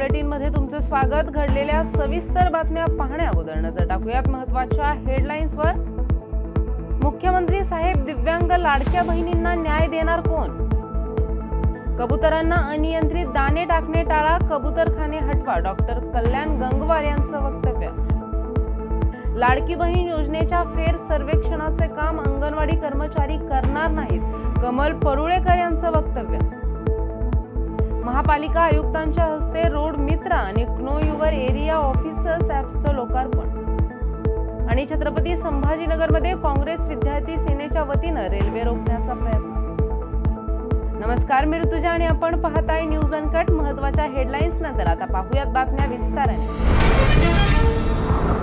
बुलेटिनमध्ये स्वागत. घडलेल्या सविस्तर बातम्या पाहण्या अगोदर नजर टाकूयात. महत्त्वाच्या हेडलाईन्सवर मुख्यमंत्री साहेब दिव्यांग लाडक्या बहिणींना न्याय देणार कोण? कबुतरांना अनियंत्रित दाणे टाकणे टाळा कबुतरखाने हटवा डॉक्टर कल्याण गंगवार यांचं वक्तव्य. लाडकी बहीण योजनेच्या फेर सर्वेक्षणाचे काम अंगणवाडी कर्मचारी करणार नाहीत. कमल परुळेकर यांचं वक्तव्य. महापालिका आयुक्तांच्या हस्ते रोड मित्र आणि क्नो युवर एरिया ऑफिसर्स ॲपचं लोकार्पण. आणि छत्रपती संभाजीनगरमध्ये काँग्रेस विद्यार्थी सेनेच्या वतीनं रेल्वे रोखण्याचा प्रयत्न. नमस्कार मी ऋतुजा आणि आपण पाहताय न्यूज अनकट. महत्त्वाच्या हेडलाईन्स नंतर आता पाहूयात बातम्या विस्ताराने.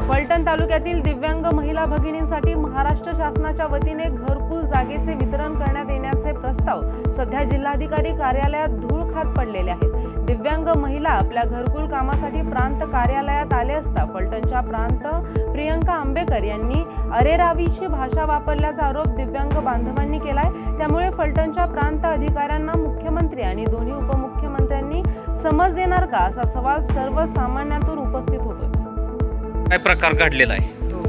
फलटण तालुक्यातील दिव्यांग महिला भगिनींसाठी महाराष्ट्र शासनाच्या वतीने घरकुल जागेचे वितरण करण्यात येण्याचे प्रस्ताव सध्या जिल्हाधिकारी कार्यालयात धूळ खात पडलेले आहेत. दिव्यांग महिला आपल्या घरकुल कामासाठी प्रांत कार्यालयात आले असता फलटणच्या प्रांत प्रियंका आंबेकर यांनी अरेरावीची भाषा वापरल्याचा आरोप दिव्यांग बांधवांनी केलाय. त्यामुळे फलटणच्या प्रांत अधिकाऱ्यांना मुख्यमंत्री आणि दोन्ही उपमुख्यमंत्र्यांनी समज देणार का असा सवाल सर्वसामान्यांतून उपस्थित होतोय. काय प्रकार घडलेला आहे? हो.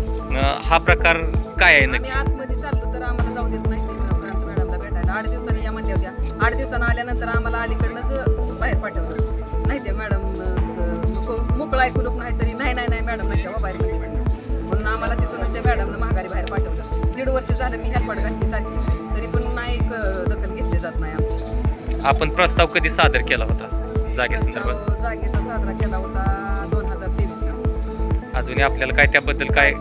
हा प्रकार काय आहे आतमध्ये चाललो आठ दिवसानं आल्यानंतर आम्हाला अलीकडनंच बाहेर पाठवलं. नाही ते मॅडम मोकळा ऐकू लोक नाही तरी नाही नाही नाही मॅडम नाही तेव्हा बाहेर म्हणून आम्हाला तिथूनच त्या मॅडमनं माघारी बाहेर पाठवलं. दीड वर्ष झालं मी हेल्पड घातलीसारखी तरी पण नाही दखल घेतली जात नाही आमची. आपण प्रस्ताव कधी सादर केला होता? जागेसंदर्भात जागेचा साजरा केला होता दोन हजार तेवीस अजूनही आपल्याला काय त्याबद्दल काय.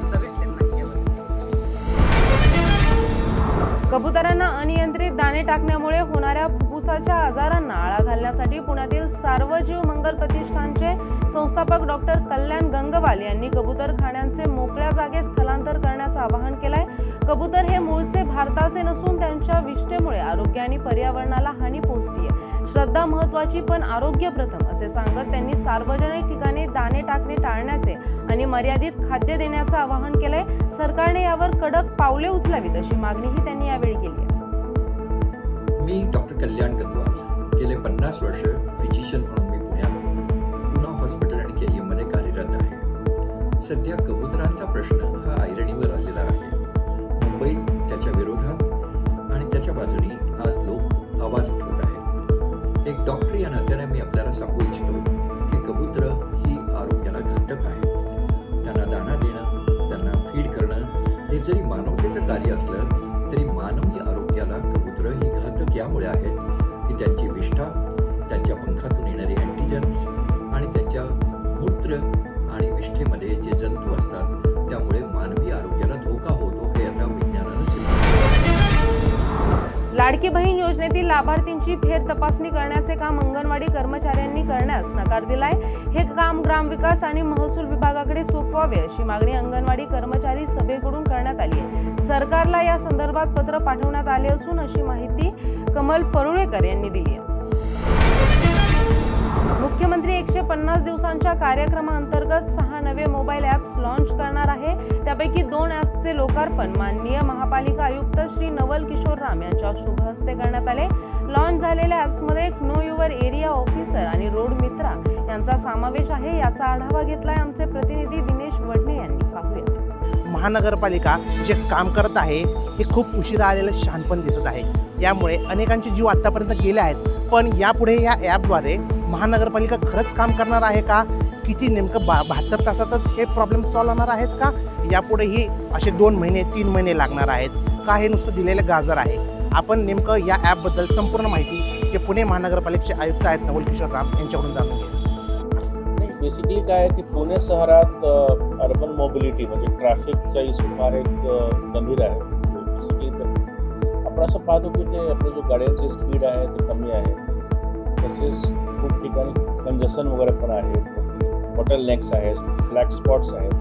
कबुतरांना अनियंत्रित दाणे टाकण्यामुळे होणाऱ्या फुफ्फुसाच्या आजारांना आळा घालण्यासाठी पुण्यातील सार्वजीव मंगल प्रतिष्ठानचे संस्थापक डॉक्टर कल्याण गंगवाल यांनी कबूतर खाण्यांचे मोकळ्या जागेत स्थलांतर करण्याचं आवाहन केलंय. कबूतर हे मूळचे भारताचे नसून त्यांच्या विष्ठेमुळे आरोग्य आणि पर्यावरणाला हानी पोहोचतीये. श्रद्धा महत्वाची पण आरोग्य प्रथम असे सांगत त्यांनी सार्वजनिक ठिकाणी दाणे टाकणे टाळण्याचे आणि मर्यादित खाद्य देण्याचं आवाहन केलंय. सरकारने यावर कडक पावले उचलावीत अशी मागणीही त्यांनी यावेळी केली आहे. मी डॉक्टर कल्याण गंगवाल. गेले पन्नास वर्ष फिजिशियन म्हणून मी पुण्यात पुना हॉस्पिटल आणि के मध्ये कार्यरत आहे. सध्या कबुतरांचा प्रश्न हा ऐरणीवर आलेला आहे. मुंबईत त्याच्या विरोधात आणि त्याच्या बाजूनी आज लोक आवाज उठवत आहेत. एक डॉक्टर या नात्याने मी आपल्याला सांगू इच्छितो की कबुतर ही आरोग्याला घातक आहे. त्यांना दाणा देणं त्यांना फीड करणं हे जरी मानवतेचं कार्य असलं तरी मानवी आरोग्याला त्यामुळे आहेत की त्यांची विष्ठा त्यांच्या पंखातून येणारे अँटीजन्स आणि त्यांच्या मूत्र आणि विष्ठेमध्ये जे जंतू असतात त्यामुळे मानवी आरोग्याला धोका होतो हे आता विज्ञानानं सिद्ध लाडकी बहीण योजनेतील लाभार्थींची फेर तपासणी करण्याचे काम अंगणवाडी कर्मचाऱ्यांनी करण्यास नकार दिलाय. हे काम ग्रामविकास आणि महसूल विभागाकडे सोपवावे अशी मागणी अंगणवाडी कर्मचारी सभेकडून करण्यात आली आहे. सरकारला या संदर्भात पत्र पाठवण्यात आले असून अशी माहिती कमल परुळेकर यांनी दिली आहे. मुख्यमंत्री एकशे पन्नास दिवसांच्या कार्यक्रमाअंतर्गत सहा नवे मोबाईल ॲप्स लॉन्च करणार आहे. त्यापैकी दोन ॲप्सचे लोकार्पण माननीय महापालिका आयुक्त श्री नवल किशोर राम यांच्या शुभ हस्ते करण्यात आले. लॉन्च झालेल्या ॲप्समध्ये नो युवर एरिया ऑफिसर आणि रोड मित्रा यांचा समावेश आहे. याचा आढावा घेतलाय आमचे प्रतिनिधी दिनेश वडणे यांनी. पाहूया महानगरपालिका जे काम करत आहे हे खूप उशिरा आलेलं शहाणपण दिसत आहे. यामुळे अनेकांचे जीव आत्तापर्यंत गेले आहेत. पण यापुढे या ॲपद्वारे महानगरपालिका खरंच काम करणार आहे का? किती नेमकं बा बहात्तर तासातच हे प्रॉब्लेम सॉल्व होणार आहेत का? यापुढेही असे दोन महिने तीन महिने लागणार आहेत. का हे नुसतं दिलेलं गाजर आहे? आपण नेमकं या ॲपबद्दल संपूर्ण माहिती जे पुणे महानगरपालिकेचे आयुक्त आहेत नवल किशोर राम यांच्याकडून जाणून घेऊ. नाही बेसिकली काय आहे की पुणे शहरात अर्बन मोबिलिटी म्हणजे ट्रॅफिकचा इश्यू फार एक गंभीर आहे. बेसिकली तर आपण असं पाहतो की ते आपले जो गाड्यांची स्पीड आहे ते कमी आहे. तसेच खूप ठिकाणी कंजशन वगैरे पण आहे. हॉटेल नेक्स आहेत फ्लॅग स्पॉट्स आहेत.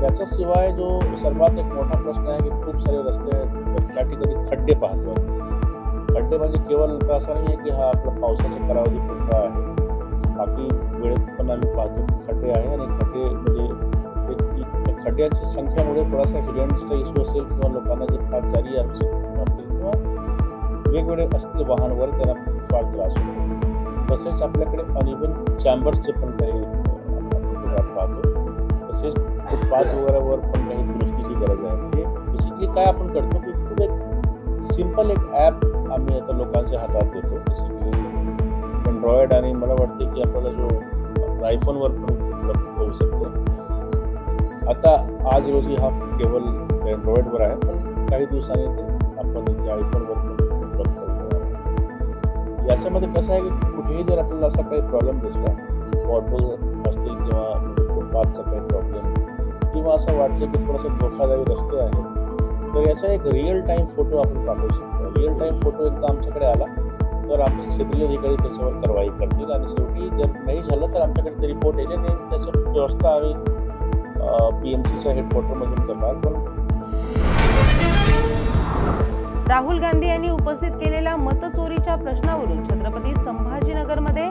त्याच्याशिवाय जो सर्वात एक मोठा प्रश्न आहे की खूप सारे रस्ते आहेत. त्या ठिकाणी खड्डे पाहतो खड्डे म्हणजे केवळ असं नाही आहे की हा आपला पावसाच्या कालावधी पुरता आहे. बाकी आम्ही पाहतो खड्डे आहे आणि खड्डे म्हणजे एक- संख्यामुळे थोडासा ॲक्सिडेंटचा इश्यू असेल किंवा लोकांना जे फार जारी असतील किंवा वेगवेगळे असतील वाहनवर त्यांना फार त्रास होतो. तसेच आपल्याकडे अनिवन चॅम्बर्सचे पण काही पाहतो. तसेच फुटपाथ वगैरेवर पण काही दुरुस्तीची गरज आहे. म्हणजे बेसिकली काय आपण करतो की खूप एक सिंपल एक ॲप आम्ही आता लोकांच्या हातात देतो. बेसिकली अँड्रॉइड आणि मला वाटते की आपल्याला जो आयफोनवर उपलब्ध होऊ शकते आता आज रोजी हा केवळ अँड्रॉइडवर आहे पण काही दिवसांनी ते आपण इथे आयफोनवर उपलब्ध आहे याच्यामध्ये कसं आहे की कुठेही जर आपल्याला असा काही प्रॉब्लेम दिसला ऑटो असतील किंवा फुटपाथचा काही प्रॉब्लेम किंवा असं वाटलं की थोडंसं रस्ते आहेत तर याचा एक रिअल टाईम फ़ोटो आपण पाठवू शकतो रिअल टाईम फ़ोटो एकदा आमच्याकडे आला। तर आमचे क्षेत्रीय अधिकारी त्याच्यावर कारवाई करतील. आणि शेवटी जर नाही झालं तर आमच्याकडे ते रिपोर्ट येईल आणि त्याची व्यवस्था आम्ही पी एम सीच्या हेडक्वार्टरमधून करणार. पण राहुल गांधी यांनी उपस्थित केलेल्या मतचोरीच्या प्रश्नावरून छत्रपती संभाजीनगरमध्ये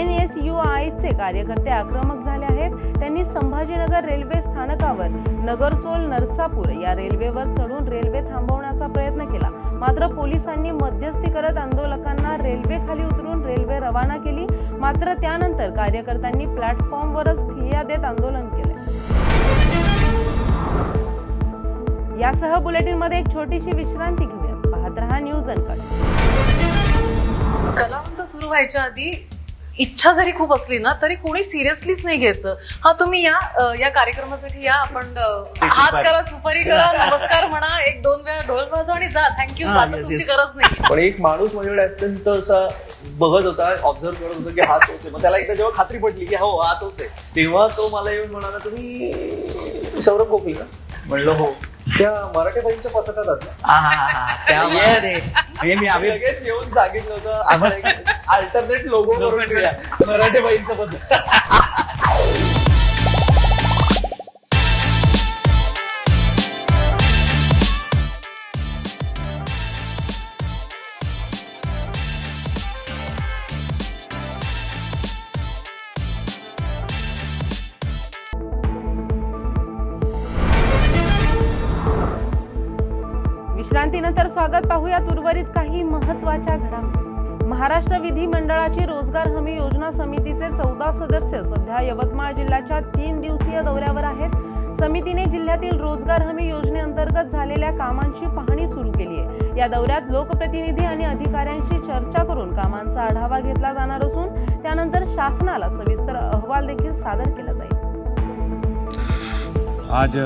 एन एस यू आयचे कार्यकर्ते आक्रमक झाले आहेत. त्यांनी संभाजीनगर रेल्वे स्थानकावर नगरसोल नरसापूर या रेल्वेवर चढून रेल्वे थांबवण्याचा प्रयत्न केला. मात्र पोलिसांनी मध्यस्थी करत आंदोलकांना रेल्वे खाली उतरून रेल्वे रवाना केली. मात्र त्यानंतर कार्यकर्त्यांनी प्लॅटफॉर्मवरच ठिय्या देत आंदोलन केले. यासह बुलेटिनमध्ये एक छोटीशी विश्रांती घेऊया पाहत रहा न्यूज अनकट. कलावंत सुरू व्हायच्या आधी इच्छा जरी खूप असली ना तरी कोणी सिरियसलीच नाही घ्यायचं. हा तुम्ही या अ, या कार्यक्रमासाठी या आपण अ, हात करा सुपारी करा नमस्कार म्हणा एक दोन वेळा ढोल वाजवा आणि जा. थँक्यू हा, आता yes, तुमची yes. गरज नाही. पण एक माणूस माझ्याकडे अत्यंत असा बघत होता ऑब्झर्व करत होता की हा तोच आहे. मग त्याला एकदा जेव्हा खात्री पडली की हो हा तोच आहे तेव्हा तो मला येऊन म्हणाला तुम्ही सौरभ गोखले का? म्हणलं हो. त्या मराठी बाईंच्या पथकात आहात ना? म्हणजे मी मी आम्ही लगेच येऊन सांगितलं होतं आम्हाला अल्टरनेट लोगो करून ठेवूया. मराठी बाईंचं विश्रांतीनंतर स्वागत पाहूयात उर्वरित काही महत्त्वाच्या घडामोडी महाराष्ट्र विधिमंडळाची रोजगार हमी योजना समितीचे चौदा सदस्य सध्या यवतमाळ जिल्ह्याच्या तीन दिवसीय दौऱ्यावर आहेत. समितीने जिल्ह्यातील रोजगार हमी योजनेअंतर्गत झालेल्या कामांची पाहणी सुरू केली आहे. या दौऱ्यात लोकप्रतिनिधी आणि अधिकाऱ्यांशी चर्चा करून कामांचा आढावा घेतला जाणार असून त्यानंतर शासनाला सविस्तर अहवाल देखील सादर केला जाईल. आज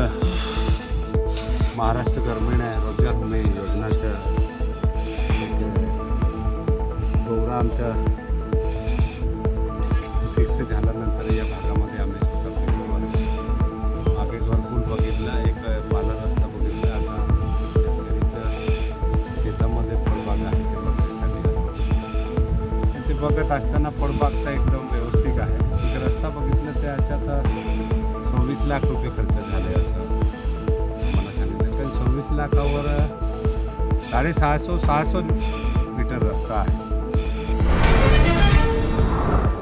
महाराष्ट्र ग्रामीण रोजगार हमी योजनाचं प्रोग्राम आमच्या फिक्स झाल्यानंतर या भागामध्ये आम्ही स्वतः फिरतो मागे बघितलं एक पाला रस्ता बघितला आता शेतकरीचं शेतामध्ये फळबाग आहे ते बघण्यासाठी. ते बघत असताना फळबाग तर एकदम व्यवस्थित आहे. एक रस्ता बघितलं त्याच्यात सव्वीस लाख रुपये खर्च झाले असं मला सांगितलं कारण सव्वीस लाखावर साडेसहाशे सहाशे मीटर रस्ता आहे.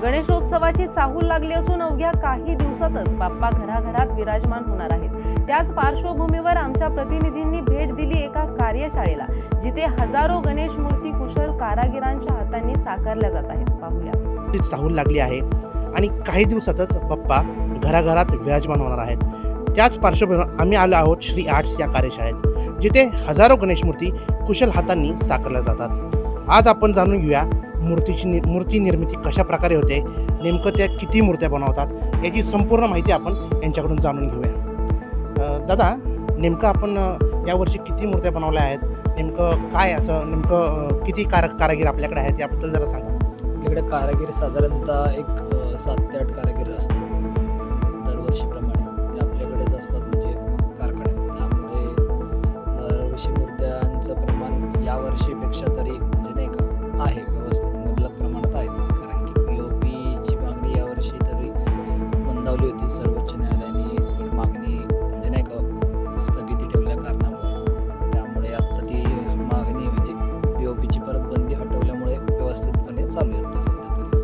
गणेशोत्सवाची चाहूल लागली असून अवघ्या काही दिवसातच बाप्पा घराघरात विराजमान होणार आहेत. त्याच पार्श्वभूमीवर आमच्या प्रतिनिधींनी भेट दिली एका कार्यशाळेला जिथे हजारो गणेश मूर्ती कुशल कारागिरांच्या हातांनी साकारल्या जात आहेत. पाहूया. ती चाहूल लागली आहे आणि काही दिवसातच बाप्पा घराघरात विराजमान होणार आहेत. त्याच पार्श्वभूमीवर आम्ही आलो आहोत श्री आर्ट्स या कार्यशाळेत जिथे हजारो गणेश मूर्ती कुशल हातांनी साकारल्या जातात. आज आपण जाणून घेऊया मूर्तीची नि मूर्ती निर्मिती कशा प्रकारे होते नेमकं त्या किती मूर्त्या बनवतात याची संपूर्ण माहिती आपण यांच्याकडून जाणून घेऊया. दादा नेमकं आपण यावर्षी किती मूर्त्या बनवल्या आहेत नेमकं काय असं नेमकं किती कार कारागीर आपल्याकडे आहेत याबद्दल जरा सांगा. आपल्याकडे कारागीर साधारणतः एक सात ते आठ कारागीर असतात. दरवर्षीप्रमाणे.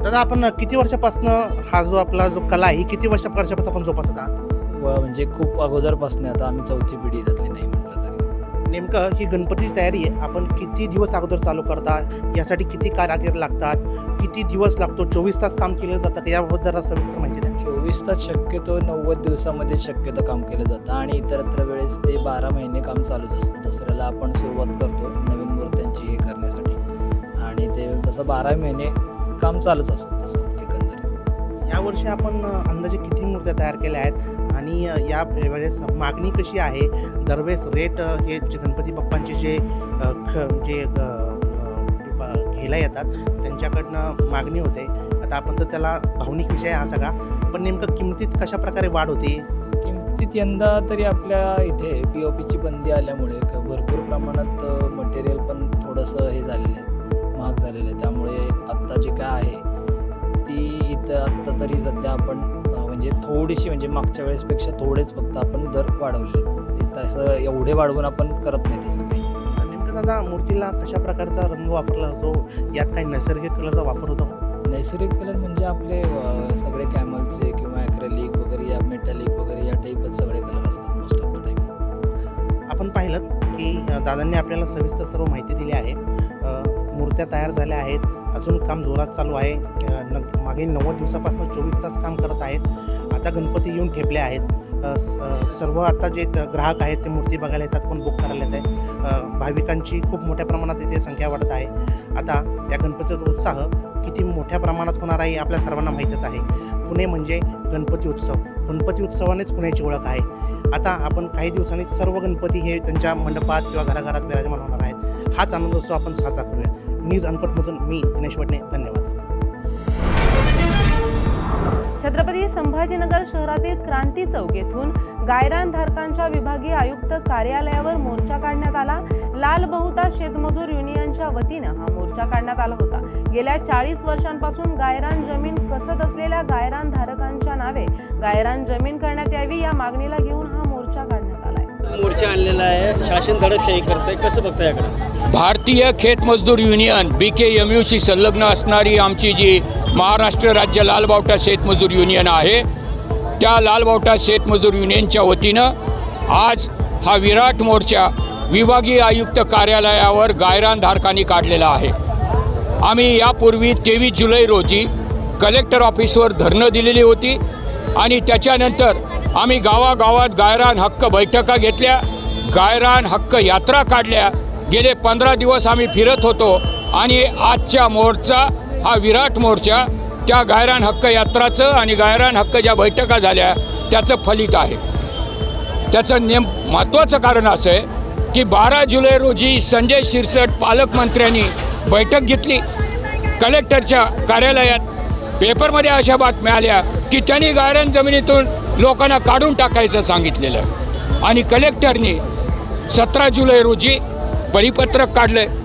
दादा आपण किती वर्षापासून हा जो आपला जो कला आहे ही किती वर्ष वर्षापासून आपण जोपासत आहात? व म्हणजे खूप अगोदरपासून आता आम्ही चौथी पिढी त्यातली नाही म्हटलं तरी. नेमकं ही गणपतीची तयारी आपण किती दिवस अगोदर चालू करता यासाठी किती कारागीर लागतात? किती दिवस लागतो? चोवीस तास काम केलं जातं का? याबाबत जरा सविस्तर माहिती द्या. चोवीस तास शक्यतो नव्वद दिवसामध्ये शक्यतो काम केलं जातं आणि इतरत्र वेळेस ते बारा महिने काम चालूच असतं. दसऱ्याला आपण सुरुवात करतो नवीन मूर्त्यांची हे करण्यासाठी. आणि ते तसं बारा महिने काम चालूच असतं तसं एकंदरीत. यावर्षी आपण अंदाजे किती मूर्त्या तयार केल्या आहेत? आणि या वेळेस मागणी कशी आहे? दरवेळेस रेट हे जे गणपती बाप्पांचे जे जे घ्यायला येतात त्यांच्याकडनं मागणी होते. आता आपण तर त्याला भावनिक विषय आहे हा सगळा. पण नेमकं किमतीत कशा प्रकारे वाढ होते? किमतीत यंदा तरी आपल्या इथे पी ओ पीची बंदी आल्यामुळे भरपूर प्रमाणात मटेरियल पण थोडंसं हे झालेलं आहे. महाग झालेलं आहे. त्यामुळे आत्ता जे काय आहे ती इथं आत्ता तरी सध्या आपण म्हणजे थोडीशी म्हणजे मागच्या वेळेसपेक्षा थोडेच फक्त आपण दर वाढवले. तसं एवढे वाढवून आपण करत नाही तसं काही. दादा मूर्तीला कशा प्रकारचा रंग वापरला जातो? यात काही नैसर्गिक कलरचा वापर होतो? नैसर्गिक कलर म्हणजे आपले सगळे कॅमलचे किंवा ॲक्रेलिक वगैरे या मेटॅलिक वगैरे या टाईपच सगळे कलर असतात मोस्ट ऑफ द टाईम आपण पाहिलं की दादांनी आपल्याला सविस्तर सर्व माहिती दिली आहे. मूर्त्या तयार झाल्या आहेत. अजून काम जोरात चालू आहे. न मागील नव्वद दिवसापासून चोवीस तास काम करत आहेत. आता गणपती येऊन ठेपले आहेत. स- सर्व आता जे ग्राहक आहेत ते मूर्ती बघायला येतात कोण बुक करायला येत आहे भाविकांची खूप मोठ्या प्रमाणात इथे संख्या वाढत आहे. आता या गणपतीचा उत्साह किती मोठ्या प्रमाणात होणार आहे आपल्या सर्वांना माहीतच आहे. पुणे म्हणजे गणपती उत्सव. गणपती उत्सवानेच पुण्याची ओळख आहे. आता आपण काही दिवसांनी सर्व गणपती हे त्यांच्या मंडपात किंवा घराघरात विराजमान होणार आहेत. हाच आनंदोत्सव आपण साजरा करूया. न्यूज अनकटमधून मी दिनेश वडणे धन्यवाद. छत्रपती संभाजीनगर शहरातील क्रांती चौक येथून गायरान धारकांच्या विभागीय आयुक्त कार्यालयावर मोर्चा काढण्यात आला. लाल बहुता शेतमजूर युनियनच्या वतीनं हा मोर्चा काढण्यात आला होता. गेल्या चाळीस वर्षांपासून गायरान जमीन कसत असलेल्या गायरान धारकांच्या नावे गायरान जमीन करण्यात यावी या मागणीला घेऊन मोर्चा आणलेला आहे. शासन दडपशाही करतंय. कसं बघता याकडे? भारतीय खेत मजदूर युनियन बी के एम यूशी संलग्न असणारी आमची जी महाराष्ट्र राज्य लालबावटा शेतमजूर युनियन आहे त्या लालबावटा शेतमजूर युनियनच्या वतीनं आज हा विराट मोर्चा विभागीय आयुक्त कार्यालयावर गायरान धारकांनी काढलेला आहे. आम्ही यापूर्वी तेवीस जुलै रोजी कलेक्टर ऑफिसवर धरणं दिलेली होती आणि त्याच्यानंतर आम्ही गावागावात गायरान हक्क बैठका घेतल्या गायरान हक्क यात्रा काढल्या. गेले पंधरा दिवस आम्ही फिरत होतो आणि आजच्या मोर्चा हा विराट मोर्चा त्या गायरान हक्क यात्राचं आणि गायरान हक्क ज्या बैठका झाल्या त्याचं फलित आहे. त्याचं नेम महत्त्वाचं कारण असं आहे की बारा जुलै रोजी संजय शिरसट पालकमंत्र्यांनी बैठक घेतली. कलेक्टरच्या कार्यालयात पेपरमध्ये अशा बातम्या आल्या की त्यांनी गायरान जमिनीतून लोकांना काढून टाकायचं सांगितलेलं. आणि कलेक्टरनी सतरा जुलै रोजी परिपत्रक काढलं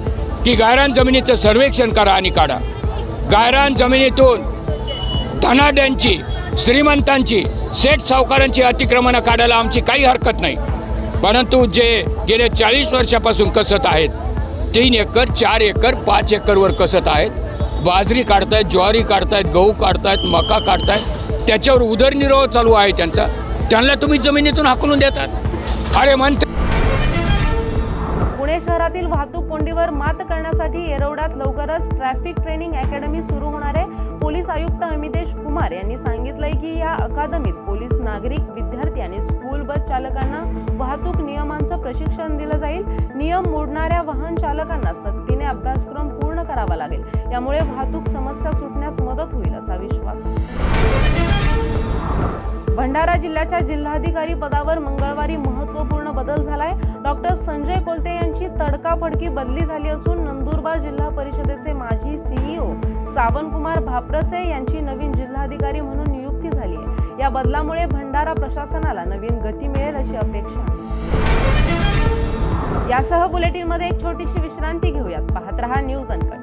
की गायरान जमिनीचं सर्वेक्षण करा आणि काढा. गायरान जमिनीतून धनाड्यांची श्रीमंतांची सेठ सावकारांची अतिक्रमणं काढायला आमची काही हरकत नाही. परंतु जे गेले चाळीस वर्षापासून कसत आहेत तीन एकर चार एकर पाच एकरवर कसत आहेत बाजरी काढतायत ज्वारी काढतायत गहू काढतायत मका काढतायत. त्याच्यावर उदरनिर्वाह चालू आहे त्यांचा. त्यांना तुम्ही जमिनीतून हाकलून देतात. अरे म्हणते पुणे शहरातील वाहतूक कोंडीवर मात करण्यासाठी येरवड्यात लवकरच ट्रॅफिक ट्रेनिंग अकॅडमी सुरू होणार आहे. पोलीस आयुक्त अमितेश कुमार यांनी सांगितलंय की या अकादमीत पोलीस नागरिक विद्यार्थी आणि स्कूल बस चालकांना वाहतूक नियमांचं प्रशिक्षण दिलं जाईल. नियम मोडणाऱ्या वाहन चालकांना सक्तीने अभ्यासक्रम पूर्ण करावा लागेल. त्यामुळे वाहतूक समस्या सुटण्यास मदत होईल असा विश्वास. भंडारा जिल्ह्याच्या जिल्हाधिकारी पदावर मंगळवारी महत्त्वपूर्ण बदल झालाय. डॉक्टर संजय कोलते यांची तडकाफडकी बदली झाली असून नंदुरबार जिल्हा परिषदेचे माजी सीईओ सावनकुमार भाप्रसे यांची नवीन जिल्हाधिकारी म्हणून नियुक्ती झाली आहे. या बदलामुळे भंडारा प्रशासनाला नवीन गती मिळेल अशी अपेक्षा यासह बुलेटिनमध्ये एक छोटीशी विश्रांती घेऊयात. पाहत रहा न्यूज अनकट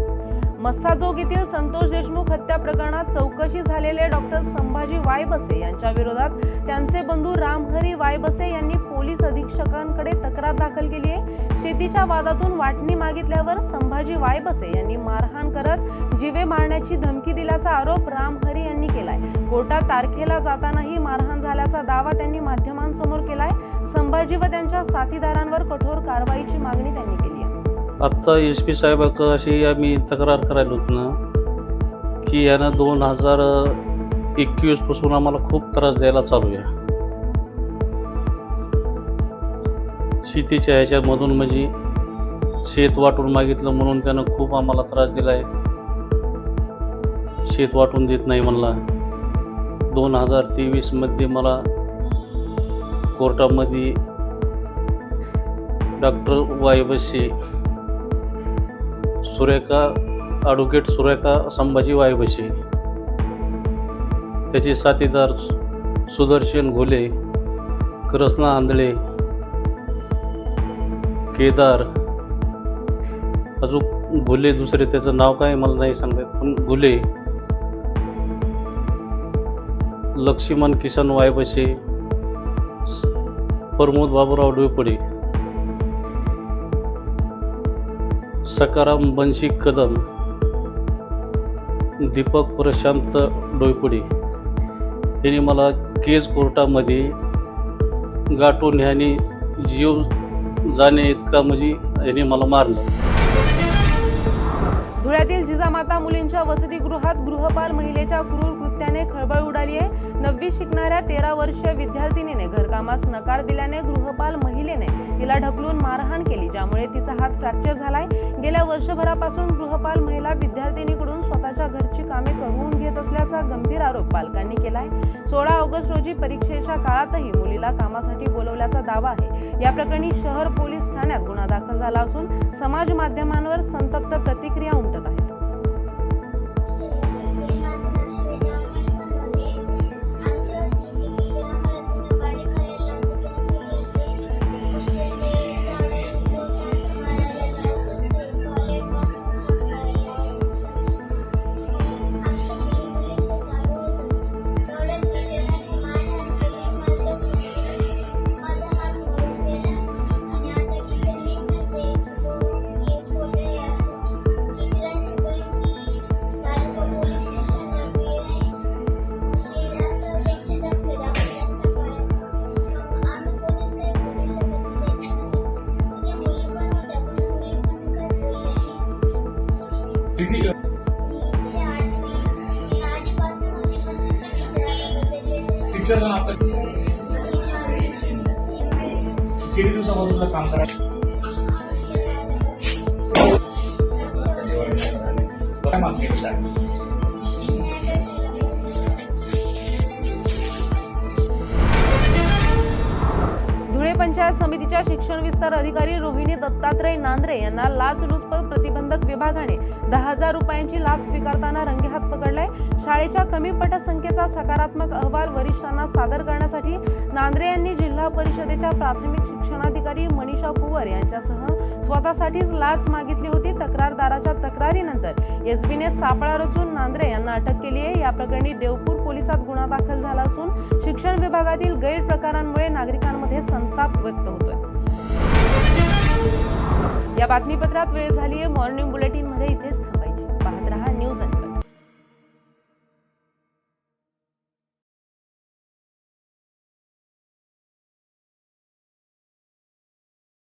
मस्साजोग येथील संतोष देशमुख हत्या प्रकरणात चौकशी झालेले डॉक्टर संभाजी वायबसे यांच्या विरोधात त्यांचे बंधू रामहरी वायबसे यांनी पोलीस अधीक्षकांकडे तक्रार दाखल केली आहे. शेतीच्या वादातून वाटणी मागितल्यावर संभाजी वायबसे यांनी मारहाण करत जीवे मारण्याची धमकी दिल्याचा आरोप रामहरी यांनी केलाय. कोर्टात तारखेला जातानाही मारहाण झाल्याचा दावा त्यांनी माध्यमांसमोर केलाय. संभाजी व त्यांच्या साथीदारांवर कठोर कारवाईची मागणी त्यांनी केली आहे. आत्ता एस पी साहेबाक अशी आम्ही तक्रार करायला होतं ना की यानं दोन हजार एकवीसपासून आम्हाला खूप त्रास द्यायला चालू आहे. शेतीच्या ह्याच्यामधून म्हणजे शेत वाटून मागितलं म्हणून त्यानं खूप आम्हाला त्रास दिला आहे शेत वाटून देत नाही म्हणला. दोन हजार तेवीसमध्ये मला कोर्टामध्ये डॉक्टर वायबसे सुरेखा ॲडव्होकेट सुरेखा संभाजी वायबसे त्याचे साथीदार सुदर्शन घोले कृष्णा आंधळे केदार अजून घुले दुसरे त्याचं नाव काय मला नाही सांगत पण घुले लक्ष्मण किसन वायबसे प्रमोद बाबूराव डोपडे सकाराम बंशी कदम दीपक प्रशांत डोयपडे यांनी मला केज कोर्टामध्ये गाठून ह्याने जीव जाणे इतका म्हणजे याने मला मारलं. धुळ्यातील जिजामाता मुलींच्या वसतिगृहात गृहपाल महिलेच्या क्रूर कृत्याने खळबळ उडाली आहे. नववी शिकणाऱ्या तेरा वर्षीय विद्यार्थिनीने घरकामास नकार दिल्याने गृहपाल महिलेने तिला ढकलून मारहाण केली ज्यामुळे तिचा हात फ्रॅक्चर झालाय. गेल्या वर्षभरापासून गृहपाल महिला विद्यार्थिनीकडून स्वतःच्या घरची कामे करून घेत असल्याचा गंभीर आरोप पालकांनी केलाय. सोळा ऑगस्ट रोजी परीक्षेच्या काळातही मुलीला कामासाठी बोलवल्याचा दावा आहे. या प्रकरणी शहर पोलीस ठाण्यात गुन्हा दाखल झाला असून समाज माध्यमांवर संतप्त प्रतिक्रिया उमटत आहेत धुळे पंचायत समितीच्या शिक्षण विस्तार अधिकारी रोहिणी दत्तात्रय नांद्रे यांना लाचलुचपत प्रतिबंधक विभागाने दहा हजार रुपयांची लाच स्वीकारताना रंगेहात पकडलाय शाळेच्या कमी पटसंख्येचा सकारात्मक अहवाल वरिष्ठांना सादर करण्यासाठी नांद्रे यांनी जिल्हा परिषदेच्या प्राथमिक शिक्षणाधिकारी मनीषा कुवर यांच्यासह स्वतःसाठीच लाच मागितली होती. तक्रारदाराच्या तक्रारीनंतर एसबीने सापळा रचून नांद्रे यांना अटक केली आहे या प्रकरणी देवपूर पोलिसात गुन्हा दाखल झाला असून शिक्षण विभागातील गैरप्रकारांमुळे नागरिकांमध्ये संताप व्यक्त होतोय. या बातमीपत्रात वेळ झाली आहे मॉर्निंग बुलेटिनमध्ये इथेच